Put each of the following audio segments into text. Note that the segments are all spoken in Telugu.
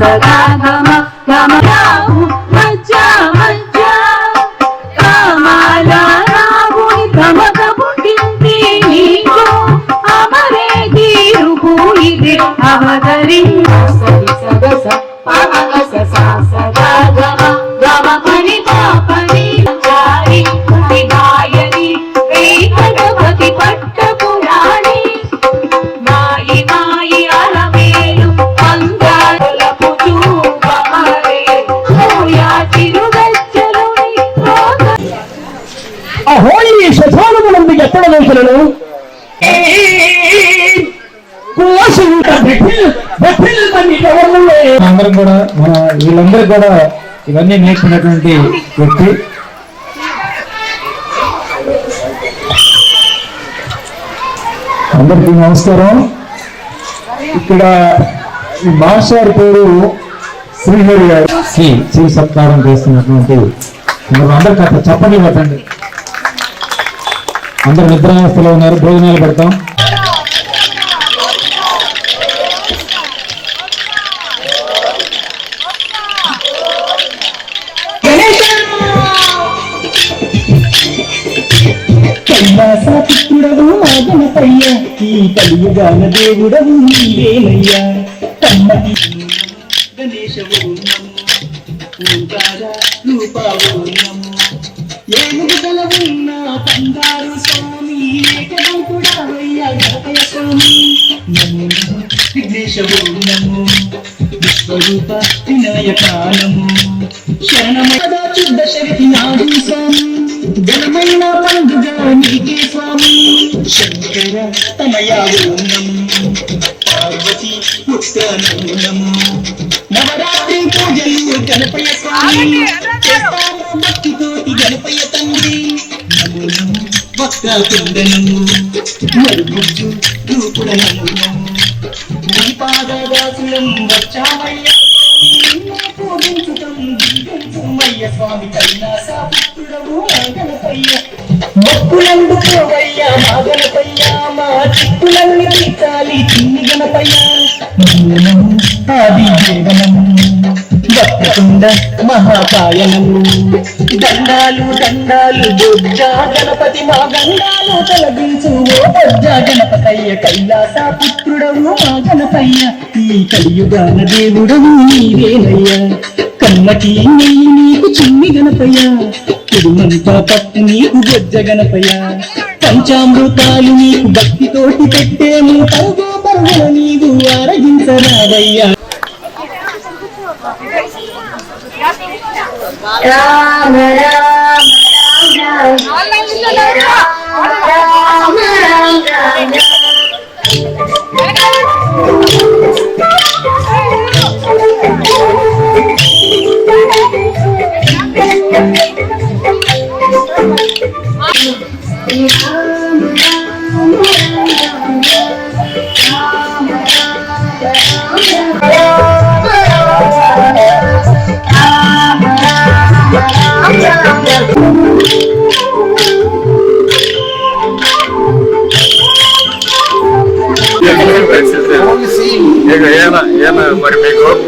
సదా గమ గమ రాము మజ్జ మజ్జ కామాల రాముని భ్రమక పుట్టింది నీకు అమరే గీరుపు ఇది అవతరి సగ సగస పమగస స వేసలను అందరం కూడా మన వీళ్ళందరూ కూడా ఇవన్నీ నేర్చుకున్నటువంటి వ్యక్తి. అందరికీ నమస్కారం. ఇక్కడ ఈ మాస్టర్ పేరు శ్రీహరి గారు. శ్రీ శ్రీ సత్కారం చేస్తున్నటువంటి మీరు అందరు కాస్త చెప్పండి పెట్టండి అందరు నిద్రావస్థలో ఉన్నారు భోజనాలు పెడతాం. కైలాసపుత్రుడవు మా గణపయ్య ఈ కలియుగాన దేవుడవు నీవేనయ్యా. కమ్మటి గణేశవు నమ్ము ఓంకార రూపావు నమ్ము ఏముడు గలవున్న బంగారు స్వామి ఏకదంతుడావయ్యా గణపయ్య స్వామి. నమో నమో నమో విశ్వరూప వినాయక నమో శరణమద చుడ్డ శక్తి నాడు స్వామి. ఘనమైన పండుగ నీకే స్వామి. శంకర తనయావు నమో పార్వతి పుత్రను నమో నవరాత్రి పూజలు గణపయ స్వామి. భక్త కుందనము మరుగుజ్జు రూపుడనము నీ పాదదాసులం వచ్చామయ్యా పూజించుటమయ్య స్వామి కైలాస పుత్రుడము మా మొక్కులందు పోవయ్య మా గణపయ్య మా చిక్కులన్నీ తీర్చాలి చిన్ని గణపయ్య. ఆది దేవనము భక్తకుండ మహాకాయనము దండాలు దండాలు బొజ్జా గణపతి మా గండాలు తొలగించు ఓ బొజ్జా గణపతయ్య కైలాస పుత్రుడవు మా గణపయ్య. ఈ కలియుగాన దేవుడవు నీవేనయ్య. కన్నటి నెయ్యి నీకు చిన్ని గణపయ్య. కుడుమంతా పట్టు నీకు బొజ్జ గణపయ్య. పంచామృతాలు నీకు భక్తితోటి పెట్టేము పరుగు పరుగుల నీవు ఆరగించరావయ్యా రామ రామ రామ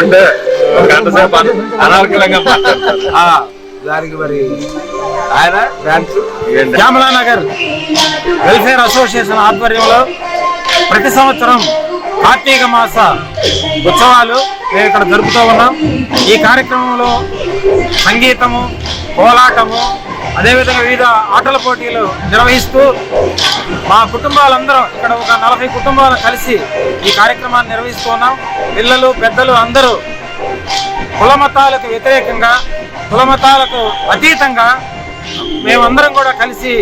మీకు ఒప్పుకుంటే ఒక గంట సేపు అన- అనార్కలంగా మాట్లాడతారు. ఆ, దానికి మరి ఆయన శ్యామలా నగర్ వెల్ఫేర్ అసోసియేషన్ ఆధ్వర్యంలో ప్రతి సంవత్సరం కార్తీక మాస ఉత్సవాలు మేము ఇక్కడ జరుపుతూ ఉన్నాం ఈ కార్యక్రమంలో సంగీతము కోలాటము అదేవిధంగా వివిధ ఆటల పోటీలు నిర్వహిస్తూ మా కుటుంబాలందరం ఇక్కడ ఒక నలభై కుటుంబాలు కలిసి ఈ కార్యక్రమాన్ని నిర్వహిస్తున్నాం. పిల్లలు పెద్దలు అందరూ కులమతాలకు వ్యతిరేకంగా కులమతాలకు అతీతంగా మేమందరం కూడా కలిసి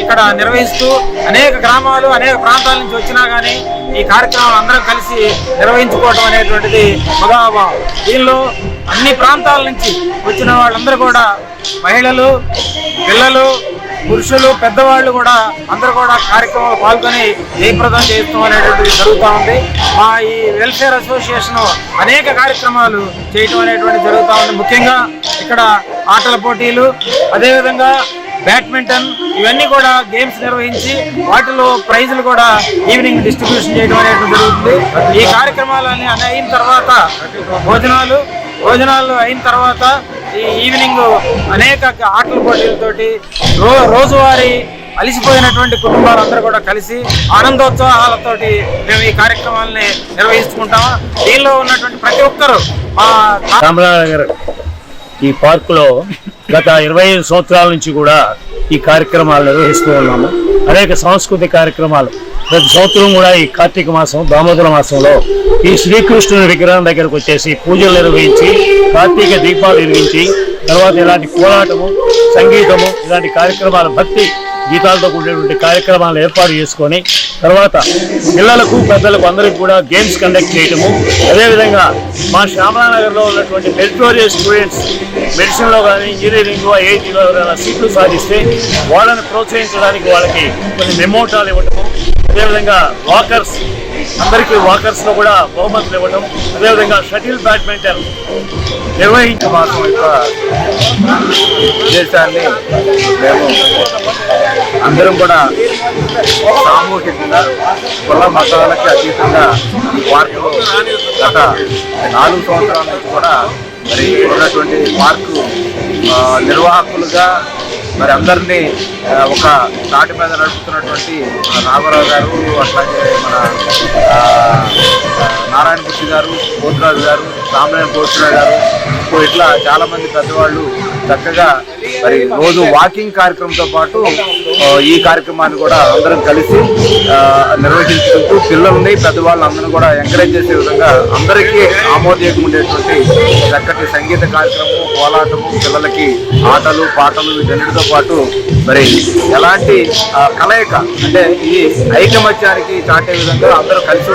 ఇక్కడ నిర్వహిస్తూ అనేక గ్రామాలు అనేక ప్రాంతాల నుంచి వచ్చినా కానీ ఈ కార్యక్రమం అందరం కలిసి నిర్వహించుకోవడం అనేటువంటిది మగాభావం దీనిలో అన్ని ప్రాంతాల నుంచి వచ్చిన వాళ్ళందరూ కూడా మహిళలు పిల్లలు పురుషులు పెద్దవాళ్ళు కూడా అందరూ కూడా కార్యక్రమంలో పాల్గొని జయప్రదం చేస్తాం అనేటువంటిది జరుగుతూ ఉంది. మా ఈ వెల్ఫేర్ అసోసియేషన్ అనేక కార్యక్రమాలు చేయటం అనేటువంటి జరుగుతూ ఉంది. ముఖ్యంగా ఇక్కడ ఆటల పోటీలు అదేవిధంగా బ్యాడ్మింటన్ ఇవన్నీ కూడా గేమ్స్ నిర్వహించి వాటిలో ప్రైజులు కూడా ఈవినింగ్ డిస్ట్రిబ్యూషన్ చేయడం అనేది జరుగుతుంది. ఈ కార్యక్రమాలన్నీ అయిన తర్వాత భోజనాలు భోజనాలు అయిన తర్వాత ఈవినింగ్ అనేక ఆటల పోటీలతోటి రో రోజువారీ అలిసిపోయినటువంటి కుటుంబాలందరూ కూడా కలిసి ఆనందోత్సాహాలతోటి మేము ఈ కార్యక్రమాలని నిర్వహించుకుంటాము? దీనిలో ఉన్నటువంటి ప్రతి ఒక్కరు రామరాజు గారు ఈ పార్కులో గత ఇరవై ఐదు సంవత్సరాల నుంచి కూడా ఈ కార్యక్రమాలు నిర్వహిస్తూ ఉన్నాము. అనేక సాంస్కృతిక కార్యక్రమాలు. ప్రతి సంవత్సరం కూడా ఈ కార్తీక మాసం దామోదర మాసంలో ఈ శ్రీకృష్ణుని విగ్రహం దగ్గరకు వచ్చేసి పూజలు నిర్వహించి కార్తీక దీపాలు నిర్వహించి తర్వాత ఇలాంటి కోలాటము సంగీతము ఇలాంటి కార్యక్రమాలు భక్తి గీతాలతో కూడినటువంటి కార్యక్రమాలు ఏర్పాటు చేసుకొని తర్వాత పిల్లలకు పెద్దలకు అందరికి కూడా గేమ్స్ కండక్ట్ చేయటము. అదేవిధంగా మా శ్యామలానగర్లో ఉన్నటువంటి మెరిటోరియస్ స్టూడెంట్స్ మెడిసిన్లో కానీ ఇంజనీరింగ్లో ఐఐటీలో ఎవరైనా సీట్లు సాధిస్తే వాళ్ళని ప్రోత్సహించడానికి వాళ్ళకి కొన్ని మెమోటాలు ఇవ్వటము. అదేవిధంగా వాకర్స్ అందరికీ వాకర్స్లో కూడా బహుమతులు ఇవ్వటం అదేవిధంగా షటిల్ బ్యాడ్మింటన్ నిర్వహించ మాసం యొక్క ఉద్దేశాన్ని మేము అందరం కూడా సామూహికంగా కుల మతాలకి అతీతంగా ఈ పార్కు గత నాలుగు సంవత్సరాల నుంచి కూడా మరి ఉన్నటువంటి పార్కు నిర్వాహకులుగా మరి అందరినీ ఒక తాటి మీద నడుపుతున్నటువంటి మన గారు అట్లాగే మన నారాయణ మూర్తి గారు కోతిరాజు గారు రామనారాయణ కోతిరాజు గారు ఇట్లా చాలామంది పెద్దవాళ్ళు చక్కగా మరి రోజు వాకింగ్ కార్యక్రమంతో పాటు ఈ కార్యక్రమాన్ని కూడా అందరం కలిసి నిర్వహించుకుంటూ పిల్లల్ని పెద్దవాళ్ళు అందరూ కూడా ఎంకరేజ్ చేసే విధంగా అందరికీ ఆమోదయోగం ఉండేటువంటి చక్కటి సంగీత కార్యక్రమం కోలాటము పిల్లలకి ఆటలు పాటలు వీటన్నిటితో పాటు మరి ఎలాంటి కలయిక అంటే ఈ ఐకమత్యానికి చాటే విధంగా అందరూ కలిసి